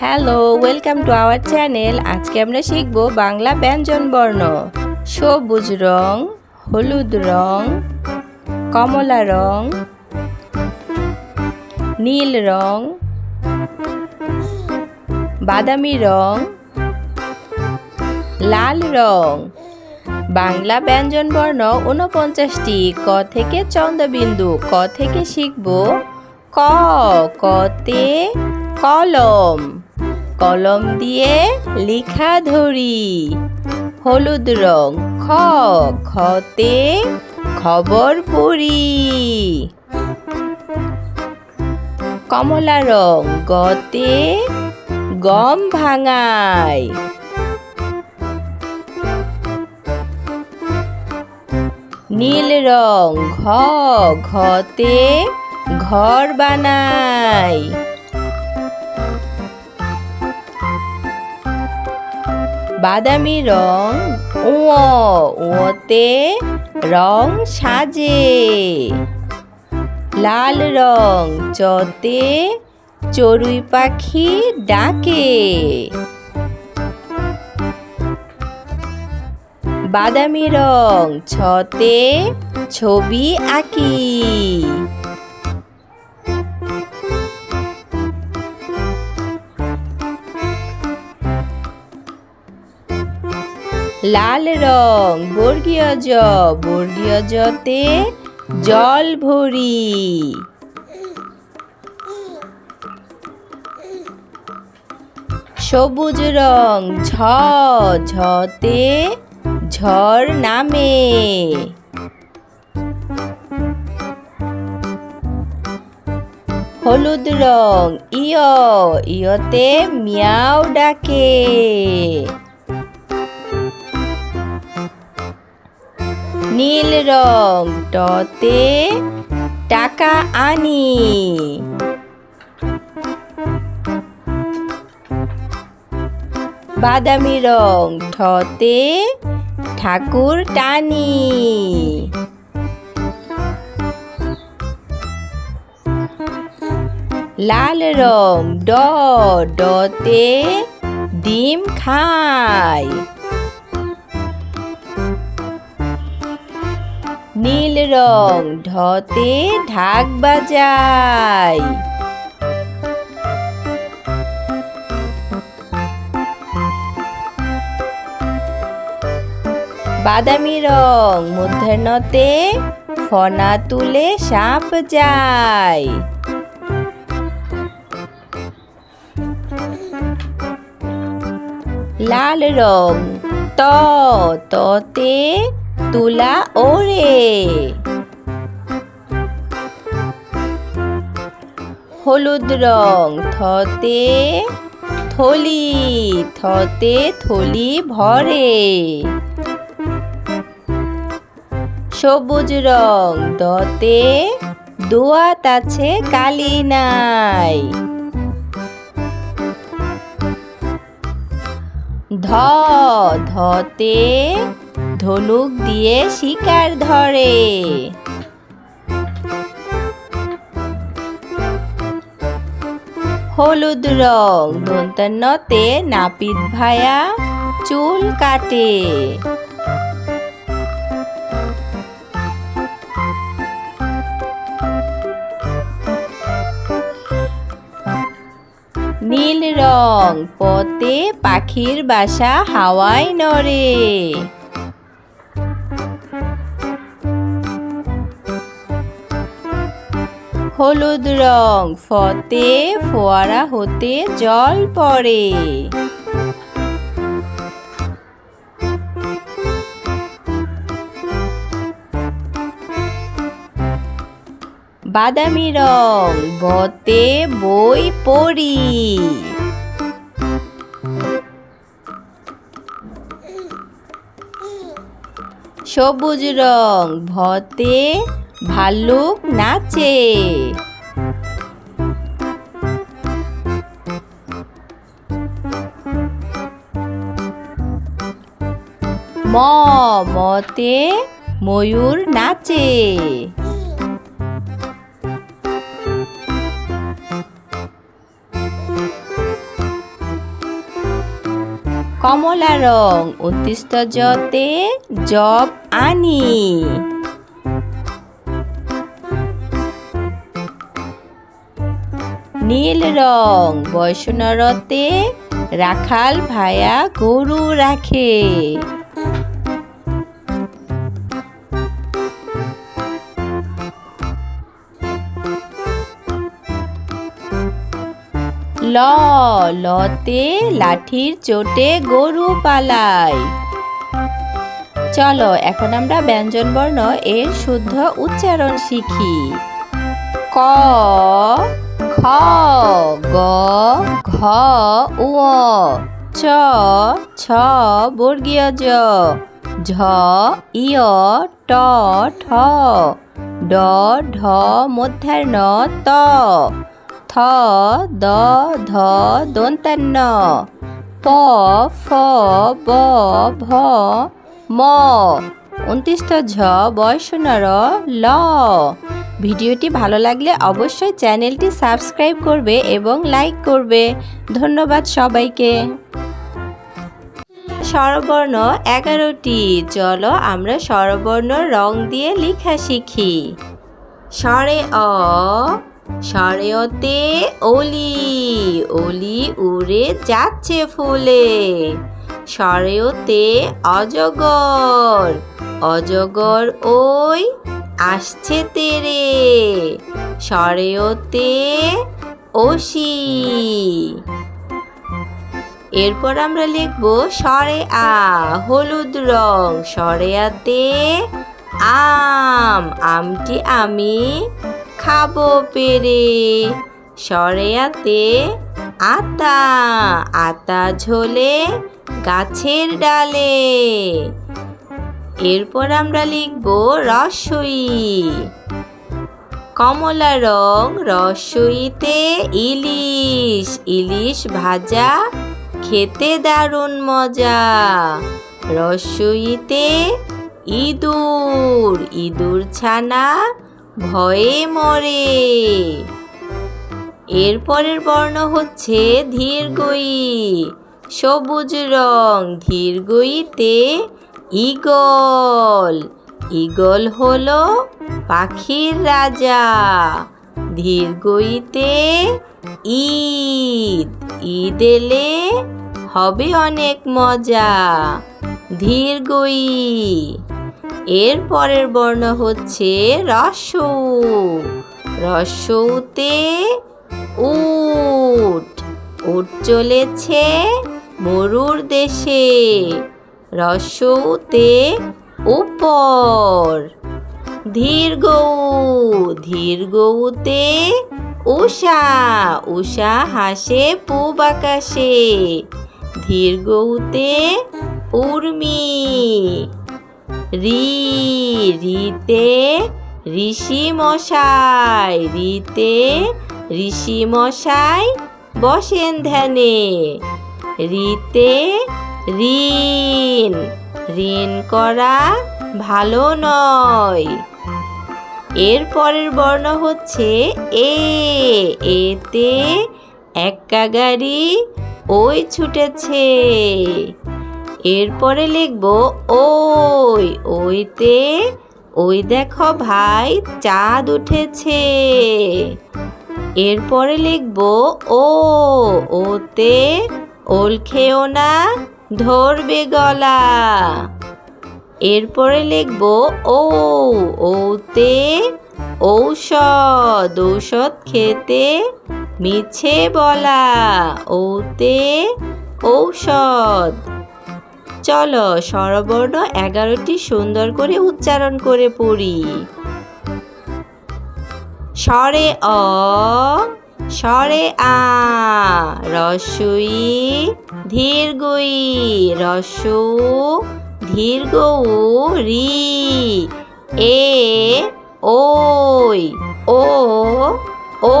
Hello welcome to our channel আজকে আমরা শিখব বাংলা ব্যঞ্জন বর্ণ। সবুজ রং, হলুদ রং, কমলা রং, নীল রং, বাদামি রং, লাল রং। বাংলা ব্যঞ্জন বর্ণ উনপঞ্চাশটি ক থেকে চন্দ্রবিন্দু ক থেকে শিখব ক, কতে কলম। কলম দিয়ে লেখা ধরি। হলুদ রং, খ খতে খবর পড়ি। কমলা রং গতে গম ভাঙায়। নীল রং, ঘ ঘতে ঘর বানাই বাদামি রং ও ওতে রং সাজে। লাল রং চতে চড়ুই পাখি ডাকে। বাদামি রং ছতে ছবি আঁকি। লাল রং, বর্গীয় জ, বর্গীয় জতে জল ভরি। সবুজ রং, ঝ, ঝতে ঝড় নামে। হলুদ রং, ইয়, ইয়তে মিয়াও ডাকে। নীল রং, টতে টাকা আনি। বাদামি রং ঠতে ঠাকুর টানি। লাল রং, ড, ডতে ডিম খায়। নীল রং, ঢতে ঢাক বাজায়। বাদামি রং, মধ্যাহ্নতে ফনা তুলে সাপ যায়। লাল রং, ত, ততে তুলা ওরে হলুদ রং থতে থলি থতে থলি ভরে। সবুজ রং দতে দোয়াত আছে কালি নাই। ধ, ধতে ধনুক দিয়ে শিকার ধরে। হলুদ রং দন্তান্নতে নাপিত ভায়া চুল কাটে। নীল রং, পথে পাখির বাসা হাওয়ায় নড়ে। হলুদ রং, ফতে, ফোয়ারা হতে জল পড়ে। বাদামি রং, বতে বই পড়ি। সবুজ রং, ভতে ভাল্লুক নাচে। ম মতে ময়ূর নাচে। কমলা রং উনত্রিশ জতে জব আনি। নীল রং, বৈষ্ণরতে রাখাল ভায়া গরু রাখে। ল, লতে লাঠির চোটে গরু পালায়। চলো, এখন আমরা ব্যঞ্জন বর্ণ এর শুদ্ধ উচ্চারণ শিখি। ক খ, গ, ঘ, উ চ, ছ, বর্গীয় জ, ঝ ইয় ট, ঠ, ড, ঢ, মধ্যাহ্ন, ত, থ, দ, ধ দন্তান্ন প, ফ, ব, ভ, ম উনত্রিশত ঝ বয়সনর ল ভিডিওটি ভালো লাগলে অবশ্যই চ্যানেলটি সাবস্ক্রাইব করবে এবং লাইক করবে। ধন্যবাদ সবাইকে। স্বরবর্ণ এগারোটি। চলো আমরা স্বরবর্ণ রং দিয়ে লেখা শিখি। স্বরে অ স্বরেয়তে অলি অলি উড়ে যাচ্ছে ফুলে। স্বরেয়তে অজগর অজগর ওই আসছে তেরে। স্বরেয়তে ওসি। এরপর আমরা লিখব সরে আ, হলুদ রং। সরেয়াতে আম, আমটি আমি খাব পেরে। সরেয়াতে আতা আতা ঝোলে গাছের ডালে। এরপর আমরা লিখব রসই। কমলা রং, রসইতে ইলিশ। ইলিশ ভাজা, খেতে দারুণ মজা। রসইতে ইঁদুর। ইঁদুর ছানা ভয়ে মরে। এরপরের বর্ণ হচ্ছে ধীরগই সবুজ রং ধীরগইতে ইগল ইগল হলো পাখির রাজা। ধীরগইতে ঈদ। ঈদ এলে হবে অনেক মজা। ধীরগই। এর পরের বর্ণ হচ্ছে রস্য রসৌতে উট। উট চলেছে মরুর দেশে। রস্যতে উপর। ধীর্ঘ ধীর্ঘতে উষা উষা হাসে পূব আকাশে। ধীর্ঘতে উর্মি। রি রিতে ঋষি মশাই। রিতে ঋষি মশাই বসেন ধ্যানে। রিতে ঋণ। ঋণ করা ভালো নয়। এর পরের বর্ণ হচ্ছে এ। এতে একা গাড়ি ওই ছুটেছে। এরপরে লিখব ওই। ওইতে ওই দেখো ভাই চাঁদ উঠেছে। এরপরে লিখব ও। ওতে ওল খেও না। ধরবে গলা। এরপরে লিখব ও ওতে ঔষধ ঔষধ খেতে মিছে বলা। ওতে ঔষধ। চলো স্বরবর্ণ এগারোটি সুন্দর করে উচ্চারণ করে পড়ি। স্বরে অ স্বরে আ রসই ধীর্গই রস ধীর্ঘ রি এ ওই ও ও।